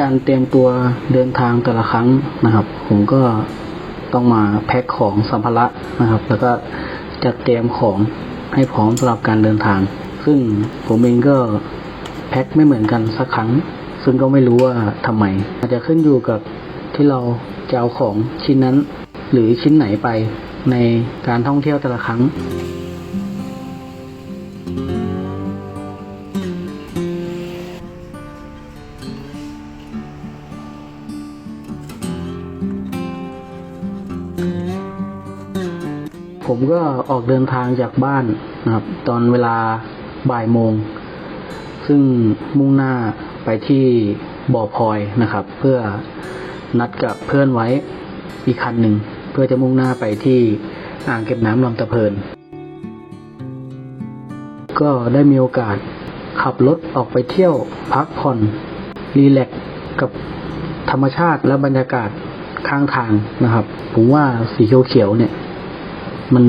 การเตรียมตัวเดินทางแต่ละครั้งนะครับ ผมก็ต้องมาแพ็คของสัมภาระนะครับ แล้วก็จัดเตรียมของให้พร้อมสำหรับการเดินทาง ซึ่งผมเองก็แพ็คไม่เหมือนกันสักครั้ง ซึ่งก็ไม่รู้ว่าทำไม อาจจะขึ้นอยู่กับที่เราจะเอาของชิ้นนั้น หรือชิ้นไหนไปในการท่องเที่ยวแต่ละครั้ง ผมก็ออกเดินทางจากบ้านนะครับ ตอนเวลาบ่ายโมง ซึ่งมุ่งหน้าไปที่บ่อพลอยนะครับ เพื่อนัดกับเพื่อนไว้อีกคันหนึ่ง เพื่อจะมุ่งหน้าไปที่อ่างเก็บน้ำลำตะเพิน ก็ได้มีโอกาสขับรถออกไปเที่ยวพักผ่อน รีแลกซ์กับธรรมชาติและบรรยากาศข้างทางนะครับ ผมว่าสีเขียวๆเนี่ย มัน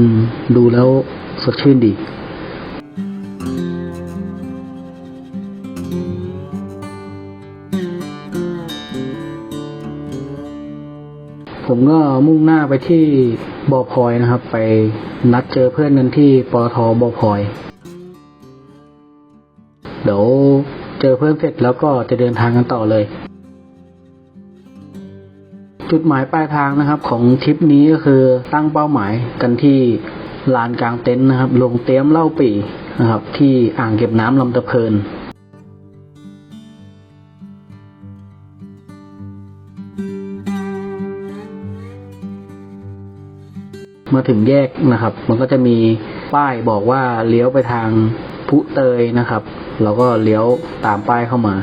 ดูแล้วสดชื่นดีผมก็มุ่งหน้าไปที่บอพลอยนะครับ ไปนัดเจอเพื่อนกันที่ปตทบอพลอย เดี๋ยวเจอเพื่อนเสร็จแล้วก็จะเดินทางกันต่อเลย จุดหมายปลายทางนะครับ ของทริปนี้ก็คือตั้งเป้าหมายกันที่ลานกลางเต็นท์นะครับ ลงเตี้ยมเล่าปีนะครับ ที่อ่างเก็บน้ำลำตะเพินมาถึงแยกนะครับ มันก็จะมีป้ายบอกว่าเลี้ยวไปทางพุเตยนะครับ เราก็เลี้ยวตามป้ายเข้ามา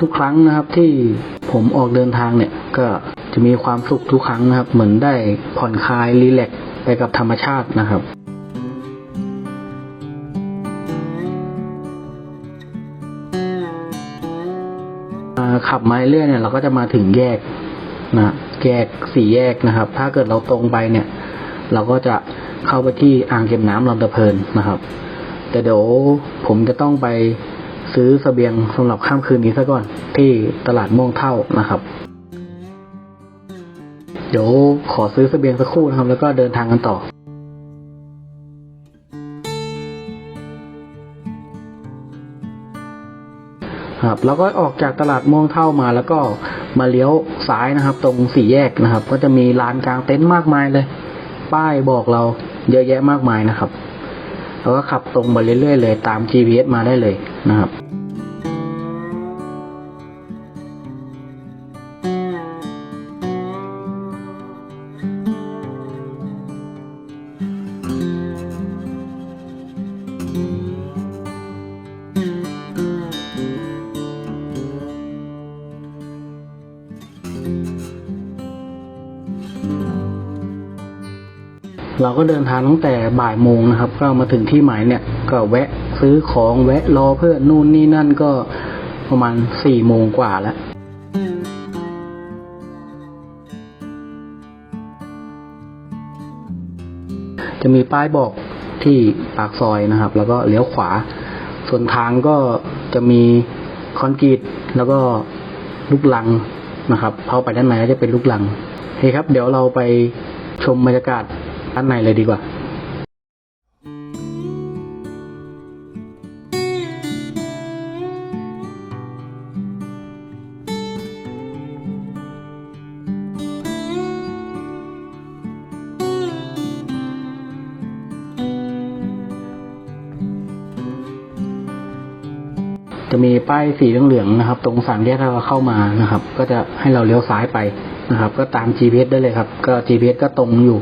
ทุกครั้งนะครับ ที่ผมออกเดินทางเนี่ย ก็จะมีความสุขทุกครั้งนะครับ เหมือนได้ผ่อนคลายรีแลกไปกับธรรมชาตินะครับอ่าขับมาเรื่อยเนี่ยเราก็จะมาถึงแยกนะแยกสี่แยกนะครับ ถ้าเกิดเราตรงไปเนี่ย เราก็จะเข้าไปที่อ่างเก็บน้ำลำตะเพินนะครับ แต่เดี๋ยวผมจะต้องไป ซื้อเสบียงสำหรับข้ามคืนนี้ซะก่อนที่ตลาดม่วงเท่านะครับ เดี๋ยวขอซื้อเสบียงสักครู่นะครับ แล้วก็เดินทางกันต่อครับแล้วก็ออกจากตลาดม่วงเท่ามาแล้วก็มาเลี้ยวซ้ายนะครับ ตรงสี่แยกนะครับ ก็จะมีลานกลางเต็นท์มากมายเลย ป้ายบอกเราเยอะแยะมากมายนะครับ แล้วก็ขับตรงไปเรื่อยๆเลย ตาม GPS มาได้เลยนะครับ เราก็เดินทางตั้งแต่บ่ายโมงนะครับ ก็มาถึงที่หมายเนี่ย ก็แวะซื้อของแวะรอเพื่อนนู่นนี่นั่นก็ประมาณสี่โมงกว่าแล้วจะมีป้ายบอกที่ปากซอยนะครับ แล้วก็เลี้ยวขวา ส่วนทางก็จะมีคอนกรีตแล้วก็ลูกลังนะครับเข้าไปด้านในก็จะเป็นลูกลังโอเคครับ เดี๋ยวเราไปชมบรรยากาศ ด้านในเลยดีกว่าจะมีป้ายสีเหลืองๆนะครับ ตรงสามแยกถ้าเราเข้ามานะครับ ก็จะให้เราเลี้ยวซ้ายไปนะครับ ก็ตาม GPS ได้เลยครับ ก็ GPS ก็ตรงอยู่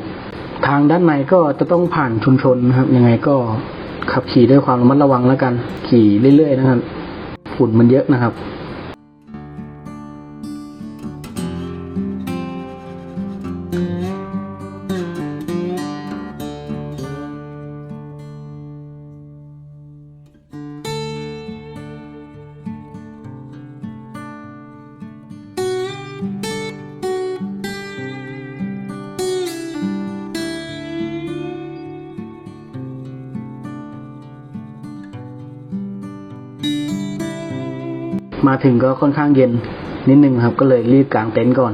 ทางด้านในก็จะต้องผ่านชุมชนนะครับ ยังไงก็ขับขี่ด้วยความระมัดระวังแล้วกัน ขี่เรื่อยๆนะครับ ฝุ่นมันเยอะนะครับ มาถึงก็ค่อนข้างเย็นนิดนึงครับ ก็เลยรีบกางเต็นท์ก่อน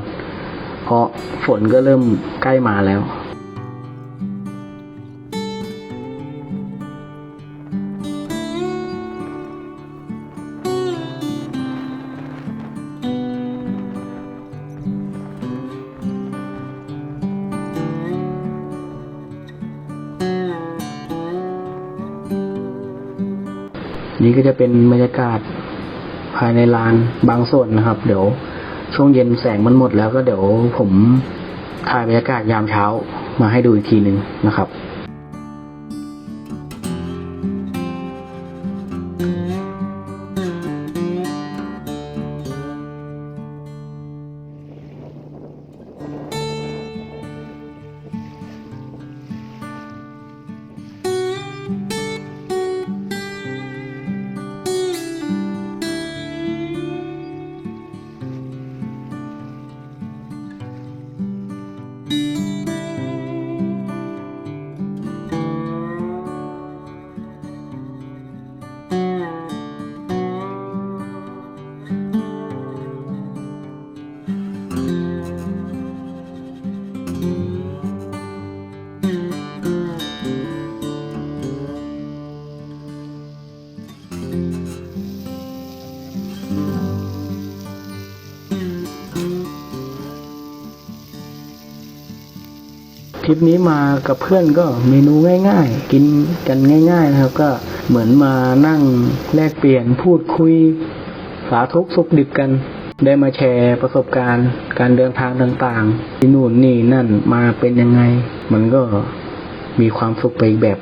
เพราะฝนก็เริ่มใกล้มาแล้วนี่ก็จะเป็นบรรยากาศายในลานบางส่วนนะครับ เดี๋ยวช่วงเย็นแสงมันหมดแล้วก็เดี๋ยวผมถ่ายบรรยากาศยามเช้ามาให้ดูอีกทีหนึ่งนะครับ ทริปนี้มากับเพื่อนก็เมนูง่าย ๆ กินกันง่าย ๆ นะครับ ก็เหมือนมานั่งแลกเปลี่ยนพูดคุย สาทุกสุขดิบกัน ได้มาแชร์ประสบการณ์ การเดินทางต่างๆที่นู่นนี่นั่นมาเป็นยังไง มันก็มีความสุขไปอีกแบบ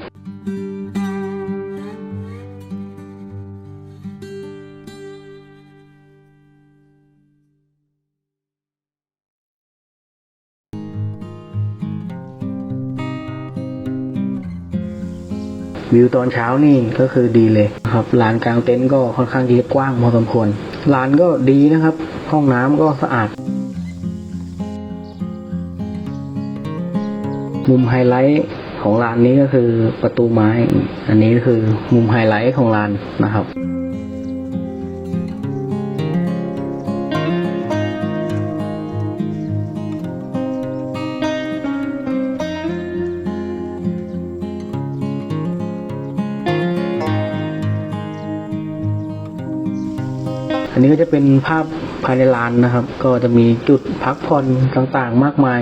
วิวตอนเช้านี่ก็คือดีเลยครับลานกลางเต็นท์ก็ค่อนข้างที่จะกว้างพอสมควรลานก็ดีนะครับ ห้องน้ำก็สะอาด มุมไฮไลท์ของลานนี้ก็คือประตูไม้ อันนี้ก็คือมุมไฮไลท์ของลานนะครับ อันนี้ก็จะเป็นภาพภายในลานนะครับ ก็จะมีจุดพักผ่อนต่างๆ มากมาย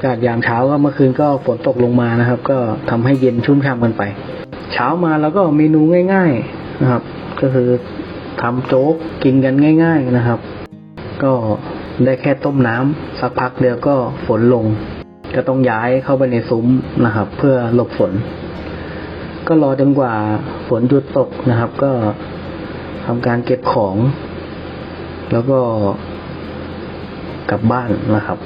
ากาศยามเช้าก็เมื่อคืนก็ฝนตกลงมานะครับ ก็ทำให้เย็นชุ่มฉ่ำกันไป เช้ามาแล้วก็เมนูง่าย ๆนะครับ ก็คือทำโจ๊กกินกันง่าย ๆนะครับ ก็ได้แค่ต้มน้ำสักพักเดียวก็ฝนลง ก็ต้องย้ายเข้าไปในซุ้มนะครับ เพื่อหลบฝน ก็รอจนกว่าฝนหยุดตกนะครับ ก็ทำการเก็บของ แล้วก็กลับบ้านนะครับ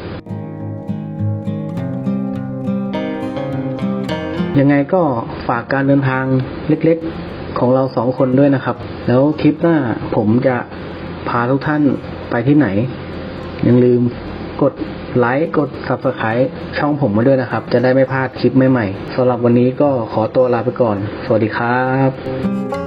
ยังไงก็ฝากการเดินทางเล็กๆของเราสองคนด้วยนะครับ แล้วทริปหน้าผมจะพาทุกท่านไปที่ไหนยังลืมกดไลค์กด subscribe ช่องผมมาด้วยนะครับ จะได้ไม่พลาดคลิปใหม่ๆสำหรับวันนี้ก็ขอตัวลาไปก่อน สวัสดีครับ